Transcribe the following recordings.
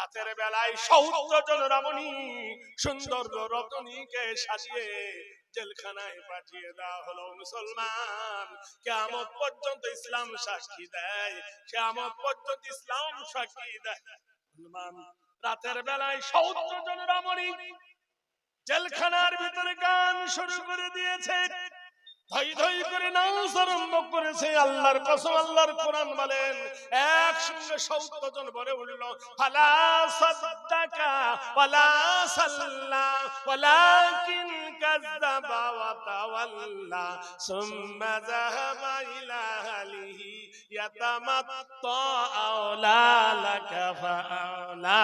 রাতের বেলায় সৌদ্র জন রমণী সুন্দর রতনীকে সাজিয়ে জেলখানায় পাঠিয়ে দেওয়া হলো মুসলমান। কেমন পর্যন্ত ইসলাম সাক্ষী দেয় কেমন পর্যন্ত ইসলাম সাক্ষী দেয়। রাতের বেলায় সৌদ্র জন রমণী জেলখানার ভিতরে গান শুরু করে দিয়েছে। ধই ধই করে করেছে। আল্লাহর কসম, আল্লাহর কোরআন বলেন, একসঙ্গে সত্তর জন বলে উঠল। ফালা সাদ্দাকা ওয়ালা সাল্লা, ওয়ালাকিন কাযাবা ওয়া তাওয়াল্লা, সুম্মা যাহাবা ইলা আহলিহি ইয়াতামাত্তা আওলা লাকা ফাআওলা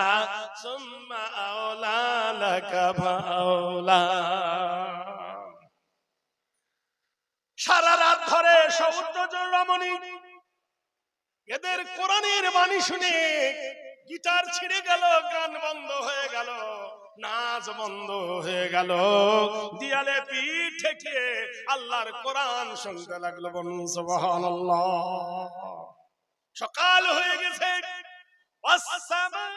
সুম্মা আওলা লাকা ফাআওলা সারা রাত ধরে সমুদ্র রমণী এদের কোরআনের বাণী শুনে গিটার ছিঁড়ে গেল গান বন্ধ হয়ে গেল নাচ বন্ধ হয়ে গেল দিয়ালে পিঠ ঠেকিয়ে আল্লাহর কোরআন শুনতে লাগলো বলুন সুবহানাল্লাহ সকাল হয়ে গেছে والسماء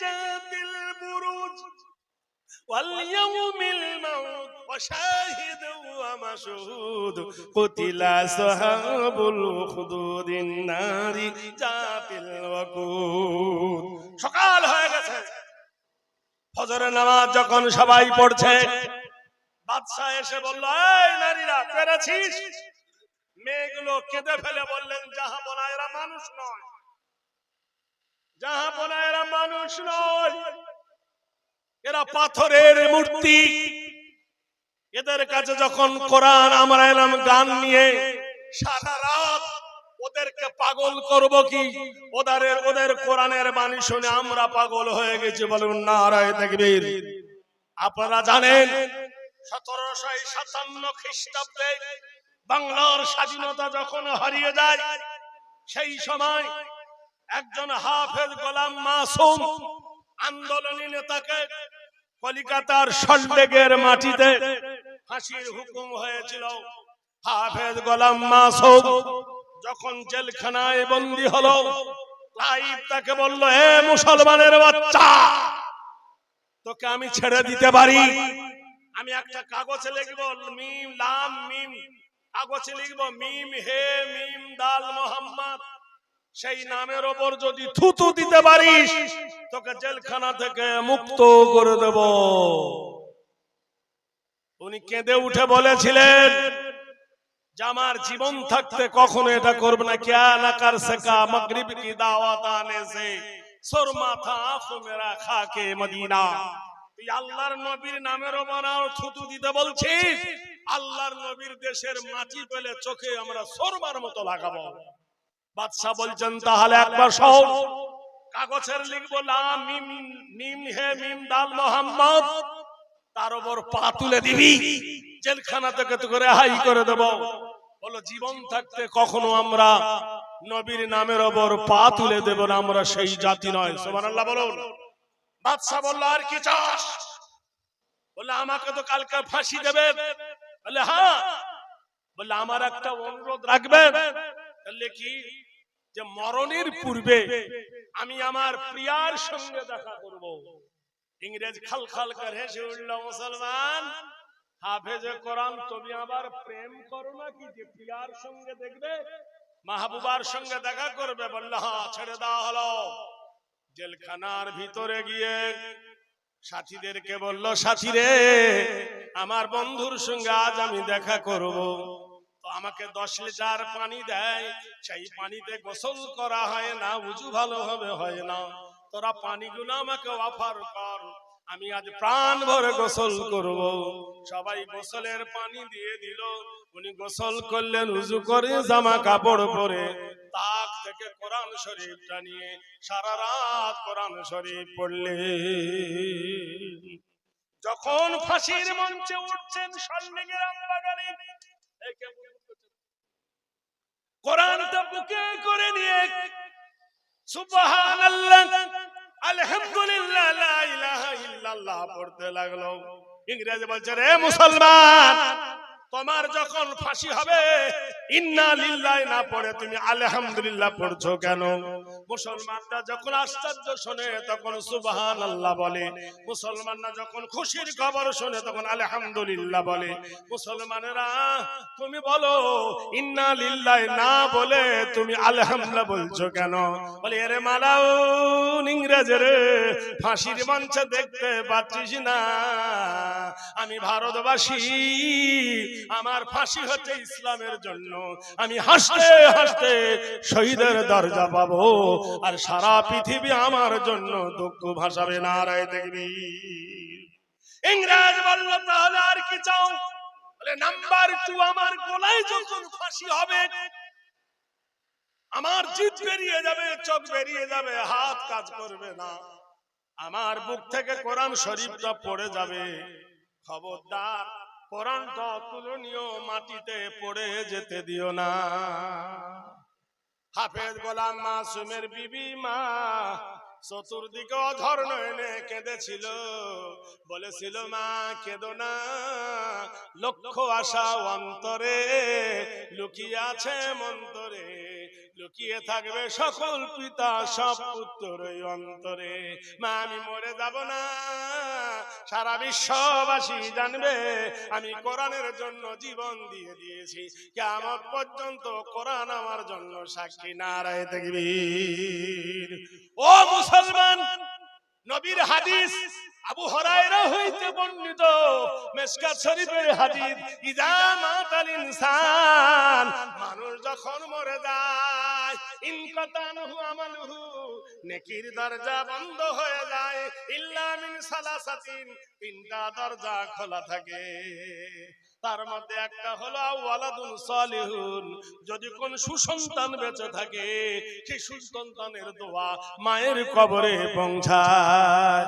ذات البروج واليوم শাহিদ ওয়া মাশহুদ কুতিলা সাহাবুল সকাল হয়ে গেছে। ফজরে নামাজ যখন সবাই পড়ছে বাদশাহ এসে বলল এই নারীরা পেরেছিস? মেয়েগুলো কেঁদে ফেলে বললেন যাহা বলা এরা মানুষ নয়। যাহা বলা এরা মানুষ নয়। এরা পাথরের মূর্তি। এদের কাছে যখন কোরআন আমরা এলাম গান নিয়ে, সারা রাত ওদেরকে পাগল করব কি? ওদের ওদের কোরআনের বাণী শুনে আমরা পাগল হয়ে গেছি বলুন নারায় দেখবীর আপনারা জানেন, সতেরোশো সাতান্ন খ্রিস্টাব্দে বাংলার স্বাধীনতা যখন হারিয়ে যায়, সেই সময় একজন হাফেজ গোলাম মাসুম আন্দোলনী নেতাকে কলিকাতার সল্লেগের মাটিতে ফাঁসির হুকুম হয়েছিল। হাফেজ গোলাম মাসুম যখন জেলখানায় বন্দী হলো লাইভ তাকে বলল হে মুসলমানের বাচ্চা তোকে আমি ছেড়ে দিতে পারি। আমি একটা কাগজে লিখব মিম লাম মিম। কাগজে লিখব মিম হে মিম দাল মোহাম্মদ। সেই নামের ওপর যদি থুতু দিতে পারিস তোকে জেলখানা থেকে মুক্ত করে দেব। উনি কেঁদে উঠে বলেছিলেন যে আমার জীবন থাকতে কখনো এটা করবে না। কে না কার সেকা মগরিব কি দাওয়াত আনে সে সুরমা থা আঁখো মেরা খাকে মদিনা? তুই আল্লাহর নবীর নামের বানাও ছুতু দিতে বলছিস? আল্লাহর নবীর দেশের মাটি পেলে চোখে আমরা সুরমার মতো লাগাবো। বাদশাহ বলছেন, তাহলে একবার শহর কাগজের লিখব, লা মিম মিম হে মিম, দাল মোহাম্মদ। তার উপর পা তুলে দিবি। জেলখানা থেকে করে হাই করে দেব। বলো, জীবন থাকতে কখনো আমরা নবীর নামের ওপর পা তুলে দেব না, আমরা সেই জাতি নয়। সুবহানাল্লাহ বলুন। বাদশাহ বলল, আর কি চাস? বললে, আমাকে তো কালকে ফাঁসি দেবে। বলে হ্যাঁ। বললে, আমার একটা অনুরোধ রাখবেন। বললে, কি? যে মরণের পূর্বে আমি আমার প্রিয়ার সঙ্গে দেখা করব। ইংরেজ খাল খাল করে হেসে উঠল, মুসলমান, হাফেজে কোরআন, তুমি আবার প্রেম করো না কি যে প্রিয়ার সঙ্গে দেখবে? মাহবুবার সঙ্গে দেখা করবে? বলল ছেড়ে দেওয়া হলো। জেলখানার ভিতরে গিয়ে সাথীদেরকে বলল সাথী রে আমার বন্ধুর সঙ্গে আজ আমি দেখা করব। আমাকে দশ লিটার পানি দেয়, সেই পানিতে গোসল করা হয় না, উজু ভালোভাবে হয় না। তোরা পানিগুলো আমাকে অফার কর, আমি আজ প্রাণ ভরে গোসল করব। সবাই গোসলের পানি দিয়ে দিল, উনি গোসল করলেন, উজু করে জামা কাপড় পরে, তাক থেকে কোরআন শরীফটা নিয়ে সারা রাত কোরআন শরীফ পড়লে। যখন ফাঁসির মঞ্চে উঠছেন সল্লিগের আমবাগানে কোরআনটা বুকে করে নিয়ে, সুবহানাল্লাহ, আলহামদুলিল্লাহ, লা ইলাহা ইল্লাল্লাহ পড়তে লাগল। ইংরেজি বলছে, রে মুসলমান তোমার যখন ফাঁসি হবে, ইন্না লিল্লাহি, না পড়ে তুমি আলহামদুলিল্লাহ পড়ছো কেন? মুসলমানরা যখন আশ্চর্য শোনে, তখন সুবহান আল্লাহ বলে। মুসলমানরা যখন খুশির খবর শোনে, তখন আলহামদুলিল্লাহ বলে। মুসলমানেরা, তুমি বলো, ইন্না লিল্লাহ, না বলে তুমি আলহামদুলিল্লাহ বলছো কেন? বলে, এরে মালাও ইংরেজের ফাঁসির মঞ্চে দেখতে পাচ্ছিস না। আমি ভারতবাসী আমার ফাঁসি হচ্ছে ইসলামের জন্য। আমি হাসতে হাসতে শহীদের দরজা পাবো। আর সারা পৃথিবী আমার জন্য দুঃখ ভাসাবে। না রায় দেখবি ইংরেজ বলল তাহলে আর কি চাও? বলে নাম্বার টু আমার গলায় যখন ফাঁসি হবে আমার জিভ বেরিয়ে যাবে চোখ বেরিয়ে যাবে হাত কাজ করবে না। আমার বুক থেকে কোরআন শরীফটা পড়ে যাবে। খবরদার কোরআনটা অতুলনীয়, মাটিতে পড়ে যেতে দিও না। হাফেজ গোলাম মাসুমের বিবি মা চতুর্দিকে অধর নয়নে কেঁদেছিল। বলেছিল, মা, কেঁদো না। লক্ষ আশা অন্তরে লুকিয়ে আছে মন্তরে। লুকিয়ে থাকবে সকল পিতা, সব পুত্র অন্তরে। মা, আমি মরে যাব না। সারা বিশ্ববাসী জানবে, আমি কোরআনের জন্য জীবন দিয়ে দিয়েছি। কেমন পর্যন্ত কোরআন আমার জন্য সাক্ষী নারায় দেখবীর ও মুসলমান, নবীর হাদিস আবু হরায়রা হইতে বর্ণিত। মেসকাত শরীফের হাদিস ইজা মাতাল ইনসান মানুষ যখন মরে যায় নেকির দরজা বন্ধ হয়ে যায় সালাসাতিন, তিনটা দরজা খোলা থাকে। তার মধ্যে একটা হলো ওয়ালাদুন সালিহুন, যদি কোন সুসন্তান বেঁচে থাকে, সেই সুসন্তানের দোয়া মায়ের কবরে পৌঁছায়।